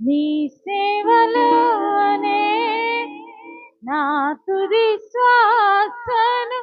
నీ సేవలోనే నా తుది శ్వాసను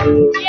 Thank you.